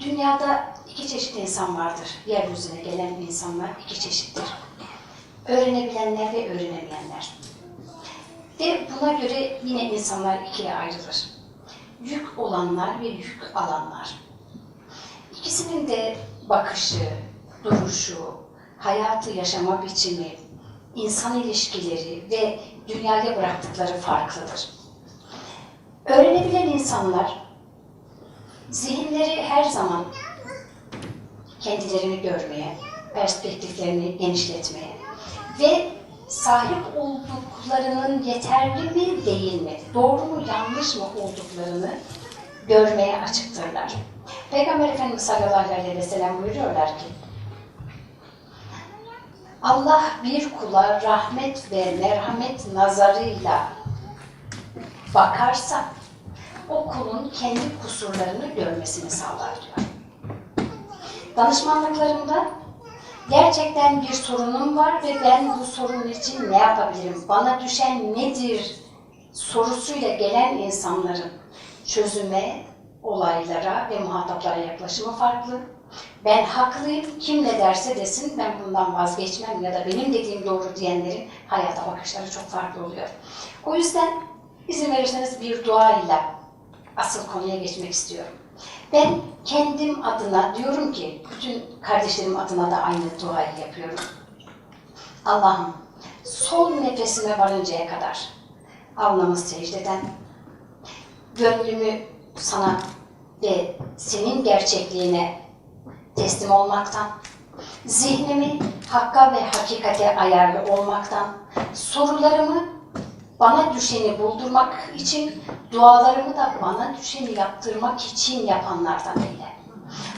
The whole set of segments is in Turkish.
Dünyada iki çeşit insan vardır. Yeryüzüne gelen insanlar iki çeşittir. Öğrenebilenler ve öğrenemeyenler. Ve buna göre yine insanlar ikiye ayrılır. Yük olanlar ve yük alanlar. İkisinin de bakışı, duruşu, hayatı yaşama biçimi, insan ilişkileri ve dünyaya bıraktıkları farklıdır. Öğrenebilen insanlar zihinleri her zaman kendilerini görmeye, perspektiflerini genişletmeye ve sahip olduklarının yeterli mi değil mi, doğru mu yanlış mı olduklarını görmeye açıktırlar. Peygamber Efendimiz sallallahu aleyhi ve sellem buyuruyorlar ki Allah bir kula rahmet ve merhamet nazarıyla bakarsa o kulun kendi kusurlarını görmesini sağlar diyor. Danışmanlıklarımda gerçekten bir sorunum var ve ben bu sorun için ne yapabilirim? Bana düşen nedir? sorusuyla gelen insanların çözüme, olaylara ve muhataplara yaklaşımı farklı. Ben haklıyım, kim ne derse desin ben bundan vazgeçmem ya da benim dediğim doğru diyenlerin hayata bakışları çok farklı oluyor. O yüzden izin verirseniz bir dua ile asıl konuya geçmek istiyorum. Ben kendim adına diyorum ki, bütün kardeşlerim adına da aynı duayı yapıyorum. Allah'ım son nefesime varıncaya kadar alnımı secdeden, gönlümü sana ve senin gerçekliğine teslim olmaktan, zihnimi hakka ve hakikate ayarlı olmaktan, sorularımı bana düşeni buldurmak için, dualarımı da bana düşeni yaptırmak için yapanlardan eyle.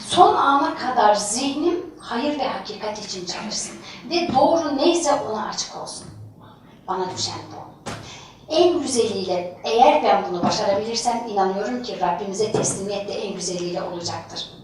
Son ana kadar zihnim hayır ve hakikat için çalışsın ve doğru neyse ona açık olsun. Bana düşen bu. En güzeliyle eğer ben bunu başarabilirsem inanıyorum ki Rabbimize teslimiyet de en güzeliyle olacaktır.